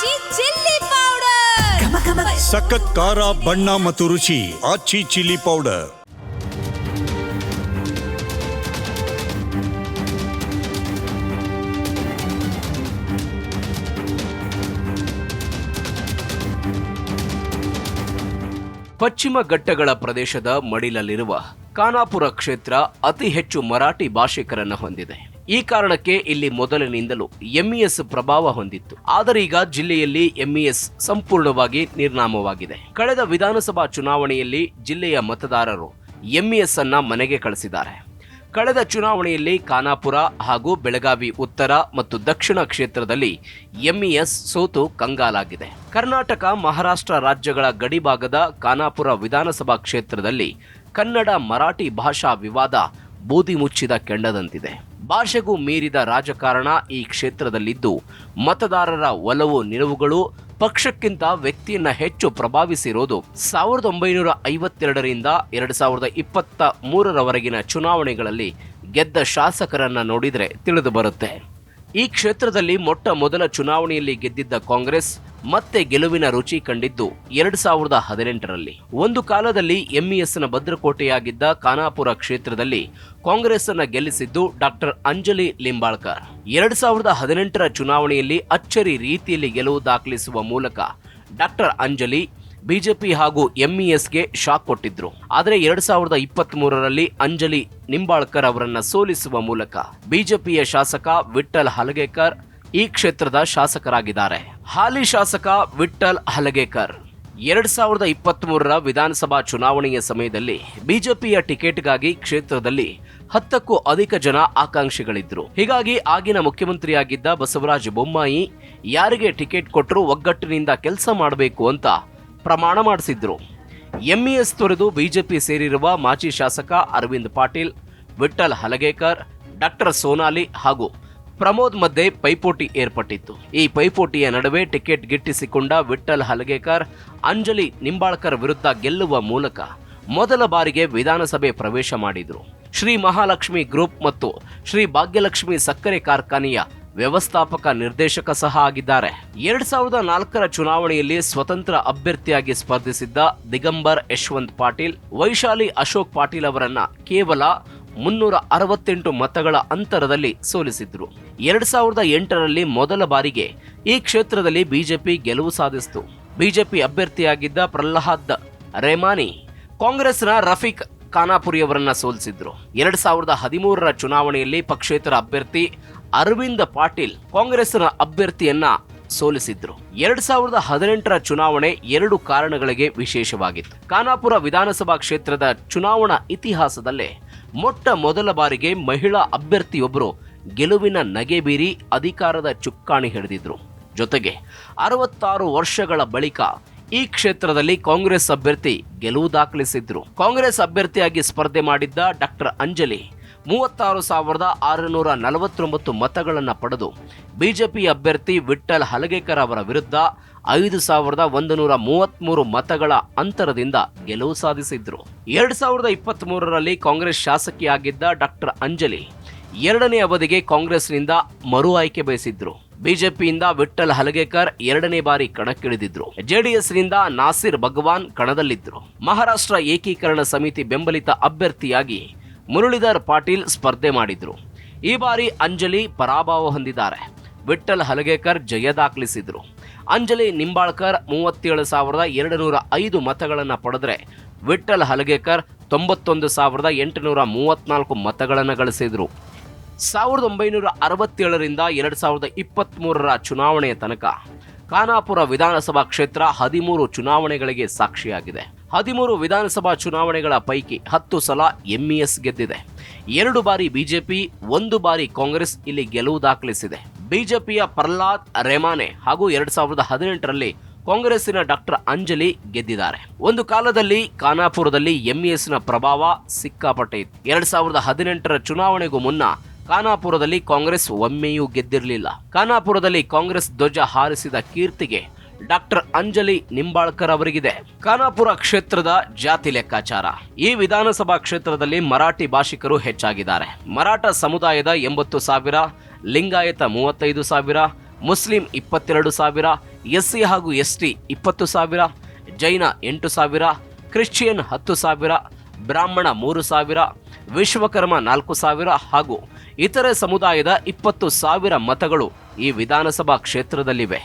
ಆಚಿ chilli powder ಸಖತ್ ಖಾರ ಬಣ್ಣ ಮತ್ತು ರುಚಿ ಆಚಿ ಚಿಲ್ಲಿ ಪೌಡರ್ ಪಶ್ಚಿಮ ಘಟ್ಟಗಳ ಪ್ರದೇಶದ ಮಡಿಲಲ್ಲಿರುವ ಖಾನಾಪುರ ಕ್ಷೇತ್ರ ಅತಿ ಹೆಚ್ಚು ಮರಾಠಿ ಭಾಷಿಕರನ್ನು ಹೊಂದಿದೆ. ಈ ಕಾರಣಕ್ಕೆ ಇಲ್ಲಿ ಮೊದಲಿನಿಂದಲೂ ಎಂಇಎಸ್ ಪ್ರಭಾವ ಹೊಂದಿತ್ತು. ಆದರೆ ಈಗ ಜಿಲ್ಲೆಯಲ್ಲಿ ಎಂಇಎಸ್ ಸಂಪೂರ್ಣವಾಗಿ ನಿರ್ನಾಮವಾಗಿದೆ. ಕಳೆದ ವಿಧಾನಸಭಾ ಚುನಾವಣೆಯಲ್ಲಿ ಜಿಲ್ಲೆಯ ಮತದಾರರು ಎಂಇಎಸ್ ಅನ್ನ ಮನೆಗೆ ಕಳಿಸಿದ್ದಾರೆ. ಕಳೆದ ಚುನಾವಣೆಯಲ್ಲಿ ಖಾನಾಪುರ ಹಾಗೂ ಬೆಳಗಾವಿ ಉತ್ತರ ಮತ್ತು ದಕ್ಷಿಣ ಕ್ಷೇತ್ರದಲ್ಲಿ ಎಂಇಎಸ್ ಸೋತು ಕಂಗಾಲಾಗಿದೆ. ಕರ್ನಾಟಕ, ಮಹಾರಾಷ್ಟ್ರ ರಾಜ್ಯಗಳ ಗಡಿಭಾಗದ ಖಾನಾಪುರ ವಿಧಾನಸಭಾ ಕ್ಷೇತ್ರದಲ್ಲಿ ಕನ್ನಡ ಮರಾಠಿ ಭಾಷಾ ವಿವಾದ ಬೂದಿ ಮುಚ್ಚಿದ ಕೆಂಡದಂತಿದೆ. ಭಾಷೆಗೂ ಮೀರಿದ ರಾಜಕಾರಣ ಈ ಕ್ಷೇತ್ರದಲ್ಲಿದ್ದು, ಮತದಾರರ ಒಲವು, ನಿಲುವುಗಳು ಪಕ್ಷಕ್ಕಿಂತ ವ್ಯಕ್ತಿಯನ್ನ ಹೆಚ್ಚು ಪ್ರಭಾವಿಸಿರೋದು ಸಾವಿರದ ಒಂಬೈನೂರ ಐವತ್ತೆರಡರಿಂದ ಎರಡು ಸಾವಿರದ ಇಪ್ಪತ್ತ ಮೂರರವರೆಗಿನ ಚುನಾವಣೆಗಳಲ್ಲಿ ಗೆದ್ದ ಶಾಸಕರನ್ನ ನೋಡಿದರೆ ತಿಳಿದು ಬರುತ್ತೆ. ಈ ಕ್ಷೇತ್ರದಲ್ಲಿ ಮೊಟ್ಟ ಮೊದಲ ಚುನಾವಣೆಯಲ್ಲಿ ಗೆದ್ದಿದ್ದ ಕಾಂಗ್ರೆಸ್ ಮತ್ತೆ ಗೆಲುವಿನ ರುಚಿ ಕಂಡಿದ್ದು ಎರಡು ಸಾವಿರದ ಹದಿನೆಂಟರಲ್ಲಿ. ಒಂದು ಕಾಲದಲ್ಲಿ ಎಂಇಎಸ್ನ ಭದ್ರಕೋಟೆಯಾಗಿದ್ದ ಖಾನಾಪುರ ಕ್ಷೇತ್ರದಲ್ಲಿ ಕಾಂಗ್ರೆಸ್ ಅನ್ನ ಗೆಲ್ಲಿಸಿದ್ದು ಡಾಕ್ಟರ್ ಅಂಜಲಿ ಲಿಂಬಾಳ್ಕರ್. ಎರಡು ಸಾವಿರದ ಹದಿನೆಂಟರ ಚುನಾವಣೆಯಲ್ಲಿ ಅಚ್ಚರಿ ರೀತಿಯಲ್ಲಿ ಗೆಲುವು ದಾಖಲಿಸುವ ಮೂಲಕ ಡಾಕ್ಟರ್ ಅಂಜಲಿ ಬಿಜೆಪಿ ಹಾಗೂ ಎಂಇಎಸ್ಗೆ ಶಾಕ್ ಕೊಟ್ಟಿದ್ರು. ಆದರೆ ಎರಡ್ ಸಾವಿರದ ಇಪ್ಪತ್ತ್ ಮೂರರಲ್ಲಿ ಅಂಜಲಿ ನಿಂಬಾಳ್ಕರ್ ಅವರನ್ನ ಸೋಲಿಸುವ ಮೂಲಕ ಬಿಜೆಪಿಯ ಶಾಸಕ ವಿಠ್ಠಲ್ ಹಲಗೇಕರ್ ಈ ಕ್ಷೇತ್ರದ ಶಾಸಕರಾಗಿದ್ದಾರೆ. ಹಾಲಿ ಶಾಸಕ ವಿಠಲ್ ಹಲಗೇಕರ್. ಎರಡ್ ಸಾವಿರದ ಇಪ್ಪತ್ತ್ ಮೂರರ ವಿಧಾನಸಭಾ ಚುನಾವಣೆಯ ಸಮಯದಲ್ಲಿ ಬಿಜೆಪಿಯ ಟಿಕೆಟ್ಗಾಗಿ ಕ್ಷೇತ್ರದಲ್ಲಿ ಹತ್ತಕ್ಕೂ ಅಧಿಕ ಜನ ಆಕಾಂಕ್ಷಿಗಳಿದ್ರು. ಹೀಗಾಗಿ ಆಗಿನ ಮುಖ್ಯಮಂತ್ರಿಯಾಗಿದ್ದ ಬಸವರಾಜ ಬೊಮ್ಮಾಯಿ ಯಾರಿಗೆ ಟಿಕೆಟ್ ಕೊಟ್ಟರು ಒಗ್ಗಟ್ಟಿನಿಂದ ಕೆಲಸ ಮಾಡಬೇಕು ಅಂತ ಪ್ರಮಾಣ ಮಾಡಿಸಿದ್ರು. ಎಂಇಎಸ್ ತೊರೆದು ಬಿಜೆಪಿ ಸೇರಿರುವ ಮಾಜಿ ಶಾಸಕ ಅರವಿಂದ್ ಪಾಟೀಲ್ ವಿಠಲ್ ಹಲಗೇಕರ್, ಡಾಕ್ಟರ್ ಸೋನಾಲಿ ಹಾಗೂ ಪ್ರಮೋದ್ ಮಧ್ಯೆ ಪೈಪೋಟಿ ಏರ್ಪಟ್ಟಿತ್ತು. ಈ ಪೈಪೋಟಿಯ ನಡುವೆ ಟಿಕೆಟ್ ಗಿಟ್ಟಿಸಿಕೊಂಡ ವಿಠಲ್ ಹಲಗೇಕರ್, ಅಂಜಲಿ ನಿಂಬಾಳ್ಕರ್ ವಿರುದ್ಧ ಗೆಲ್ಲುವ ಮೂಲಕ ಮೊದಲ ಬಾರಿಗೆ ವಿಧಾನಸಭೆ ಪ್ರವೇಶ ಮಾಡಿದ್ರು. ಶ್ರೀ ಮಹಾಲಕ್ಷ್ಮಿ ಗ್ರೂಪ್ ಮತ್ತು ಶ್ರೀ ಭಾಗ್ಯಲಕ್ಷ್ಮಿ ಸಕ್ಕರೆ ಕಾರ್ಖಾನೆಯ ವ್ಯವಸ್ಥಾಪಕ ನಿರ್ದೇಶಕ ಸಹ ಆಗಿದ್ದಾರೆ. ಎರಡ್ ಸಾವಿರದ ನಾಲ್ಕರ ಚುನಾವಣೆಯಲ್ಲಿ ಸ್ವತಂತ್ರ ಅಭ್ಯರ್ಥಿಯಾಗಿ ಸ್ಪರ್ಧಿಸಿದ್ದ ದಿಗಂಬರ್ ಯಶವಂತ್ ಪಾಟೀಲ್, ವೈಶಾಲಿ ಅಶೋಕ್ ಪಾಟೀಲ್ ಅವರನ್ನ ಕೇವಲ ಮುನ್ನೂರ ಅರವತ್ತೆಂಟು ಮತಗಳ ಅಂತರದಲ್ಲಿ ಸೋಲಿಸಿದ್ರು. ಎರಡ್ ಸಾವಿರದ ಎಂಟರಲ್ಲಿ ಮೊದಲ ಬಾರಿಗೆ ಈ ಕ್ಷೇತ್ರದಲ್ಲಿ ಬಿಜೆಪಿ ಗೆಲುವು ಸಾಧಿಸಿತು. ಬಿಜೆಪಿ ಅಭ್ಯರ್ಥಿಯಾಗಿದ್ದ ಪ್ರಹ್ಲಾದ್ ರೆಮಾನಿ ಕಾಂಗ್ರೆಸ್ನ ರಫೀಕ್ ಖಾನಾಪುರಿಯವರನ್ನ ಸೋಲಿಸಿದ್ರು. ಎರಡ್ ಸಾವಿರದ ಹದಿಮೂರರ ಚುನಾವಣೆಯಲ್ಲಿ ಪಕ್ಷೇತರ ಅಭ್ಯರ್ಥಿ ಅರವಿಂದ್ ಪಾಟೀಲ್ ಕಾಂಗ್ರೆಸ್ನ ಅಭ್ಯರ್ಥಿಯನ್ನ ಸೋಲಿಸಿದ್ರು. ಎರಡ್ ಸಾವಿರದ ಹದಿನೆಂಟರ ಚುನಾವಣೆ ಎರಡು ಕಾರಣಗಳಿಗೆ ವಿಶೇಷವಾಗಿತ್ತು. ಖಾನಾಪುರ ವಿಧಾನಸಭಾ ಕ್ಷೇತ್ರದ ಚುನಾವಣಾ ಇತಿಹಾಸದಲ್ಲೇ ಮೊಟ್ಟ ಮೊದಲ ಬಾರಿಗೆ ಮಹಿಳಾ ಅಭ್ಯರ್ಥಿಯೊಬ್ಬರು ಗೆಲುವಿನ ನಗೆ ಬೀರಿ ಅಧಿಕಾರದ ಚುಕ್ಕಾಣಿ ಹಿಡಿದಿದ್ರು. ಜೊತೆಗೆ ಅರವತ್ತಾರು ವರ್ಷಗಳ ಬಳಿಕ ಈ ಕ್ಷೇತ್ರದಲ್ಲಿ ಕಾಂಗ್ರೆಸ್ ಅಭ್ಯರ್ಥಿ ಗೆಲುವು ದಾಖಲಿಸಿದ್ರು. ಕಾಂಗ್ರೆಸ್ ಅಭ್ಯರ್ಥಿಯಾಗಿ ಸ್ಪರ್ಧೆ ಮಾಡಿದ್ದ ಡಾಕ್ಟರ್ ಅಂಜಲಿ ಮೂವತ್ತಾರು ಸಾವಿರದ ಆರುನೂರ ನಲವತ್ತೊಂಬತ್ತು ಮತಗಳನ್ನು ಪಡೆದು ಬಿಜೆಪಿ ಅಭ್ಯರ್ಥಿ ವಿಠ್ಠಲ್ ಹಲಗೇಕರ್ ಅವರ ವಿರುದ್ಧ ಐದು ಸಾವಿರದ ಒಂದು ನೂರ ಮೂವತ್ಮೂರು ಮತಗಳ ಅಂತರದಿಂದ ಗೆಲುವು ಸಾಧಿಸಿದ್ರು. ಎರಡು ಸಾವಿರದ ಇಪ್ಪತ್ತ್ ಮೂರರಲ್ಲಿ ಕಾಂಗ್ರೆಸ್ ಶಾಸಕಿಯಾಗಿದ್ದ ಡಾಕ್ಟರ್ ಅಂಜಲಿ ಎರಡನೇ ಅವಧಿಗೆ ಕಾಂಗ್ರೆಸ್ನಿಂದ ಮರು ಆಯ್ಕೆ ಬಯಸಿದ್ರು. ಬಿಜೆಪಿಯಿಂದ ವಿಠ್ಠಲ್ ಹಲಗೇಕರ್ ಎರಡನೇ ಬಾರಿ ಕಣಕ್ಕಿಳಿದಿದ್ರು. ಜೆಡಿಎಸ್ನಿಂದ ನಾಸಿರ್ ಭಗವಾನ್ ಕಣದಲ್ಲಿದ್ದರು ಮಹಾರಾಷ್ಟ್ರ ಏಕೀಕರಣ ಸಮಿತಿ ಬೆಂಬಲಿತ ಅಭ್ಯರ್ಥಿಯಾಗಿ ಮುರಳೀಧರ್ ಪಾಟೀಲ್ ಸ್ಪರ್ಧೆ ಮಾಡಿದ್ರು. ಈ ಬಾರಿ ಅಂಜಲಿ ಪರಾಭವ ಹೊಂದಿದ್ದಾರೆ. ವಿಠ್ಠಲ್ ಹಲಗೇಕರ್ ಜಯ ದಾಖಲಿಸಿದ್ರು. ಅಂಜಲಿ ನಿಂಬಾಳ್ಕರ್ ಮೂವತ್ತೇಳು ಸಾವಿರದ ಎರಡು ನೂರ ಐದು ಮತಗಳನ್ನು ಪಡೆದ್ರೆ ವಿಠ್ಠಲ್ ಹಲಗೇಕರ್ ತೊಂಬತ್ತೊಂದು ಸಾವಿರದ ಎಂಟುನೂರ ಮೂವತ್ತ್ನಾಲ್ಕು ಮತಗಳನ್ನು ಗಳಿಸಿದ್ರು. ಸಾವಿರದ ಒಂಬೈನೂರ ಅರವತ್ತೇಳರಿಂದ ಎರಡು ಸಾವಿರದ ಇಪ್ಪತ್ತ್ಮೂರರ ಚುನಾವಣೆಯ ತನಕ ಖಾನಾಪುರ ವಿಧಾನಸಭಾ ಕ್ಷೇತ್ರ ಹದಿಮೂರು ಚುನಾವಣೆಗಳಿಗೆ ಸಾಕ್ಷಿಯಾಗಿದೆ. ಹದಿಮೂರು ವಿಧಾನಸಭಾ ಚುನಾವಣೆಗಳ ಪೈಕಿ ಹತ್ತು ಸಲ ಎಂಇಎಸ್ ಗೆದ್ದಿದೆ. ಎರಡು ಬಾರಿ ಬಿಜೆಪಿ ಒಂದು ಬಾರಿ ಕಾಂಗ್ರೆಸ್ ಇಲ್ಲಿ ಗೆಲುವು ದಾಖಲಿಸಿದೆ. ಬಿಜೆಪಿಯ ಪ್ರಹ್ಲಾದ್ ರೆಮಾನೆ ಹಾಗೂ ಎರಡು ಸಾವಿರದ ಹದಿನೆಂಟರಲ್ಲಿ ಕಾಂಗ್ರೆಸ್ಸಿನ ಡಾಕ್ಟರ್ ಅಂಜಲಿ ಗೆದ್ದಿದ್ದಾರೆ. ಒಂದು ಕಾಲದಲ್ಲಿ ಖಾನಾಪುರದಲ್ಲಿ ಎಂಇಎಸ್ನ ಪ್ರಭಾವ ಸಿಕ್ಕಾಪಟ್ಟೆ ಇತ್ತು. ಎರಡು ಸಾವಿರದ ಹದಿನೆಂಟರ ಚುನಾವಣೆಗೂ ಮುನ್ನ ಖಾನಾಪುರದಲ್ಲಿ ಕಾಂಗ್ರೆಸ್ ಒಮ್ಮೆಯೂ ಗೆದ್ದಿರಲಿಲ್ಲ. ಖಾನಾಪುರದಲ್ಲಿ ಕಾಂಗ್ರೆಸ್ ಧ್ವಜ ಹಾರಿಸಿದ ಕೀರ್ತಿಗೆ ಡಾಕ್ಟರ್ ಅಂಜಲಿ ನಿಂಬಾಳ್ಕರ್ ಅವರಿಗಿದೆ. ಖಾನಾಪುರ ಕ್ಷೇತ್ರದ ಜಾತಿ ಲೆಕ್ಕಾಚಾರ. ಈ ವಿಧಾನಸಭಾ ಕ್ಷೇತ್ರದಲ್ಲಿ ಮರಾಠಿ ಭಾಷಿಕರು ಹೆಚ್ಚಾಗಿದ್ದಾರೆ. ಮರಾಠ ಸಮುದಾಯದ ಎಂಬತ್ತು ಸಾವಿರ, ಲಿಂಗಾಯತ ಮೂವತ್ತೈದು ಸಾವಿರ, ಮುಸ್ಲಿಂ ಇಪ್ಪತ್ತೆರಡು ಸಾವಿರ, ಎಸ್ಸಿ ಹಾಗೂ ಎಸ್ಟಿ ಇಪ್ಪತ್ತು ಸಾವಿರ, ಜೈನ ಎಂಟು ಸಾವಿರ, ಕ್ರಿಶ್ಚಿಯನ್ ಹತ್ತು ಸಾವಿರ, ಬ್ರಾಹ್ಮಣ ಮೂರು ಸಾವಿರ, ವಿಶ್ವಕರ್ಮ ನಾಲ್ಕು ಸಾವಿರ ಹಾಗೂ ಇತರೆ ಸಮುದಾಯದ ಇಪ್ಪತ್ತು ಸಾವಿರ ಮತಗಳು ಈ ವಿಧಾನಸಭಾ ಕ್ಷೇತ್ರದಲ್ಲಿವೆ.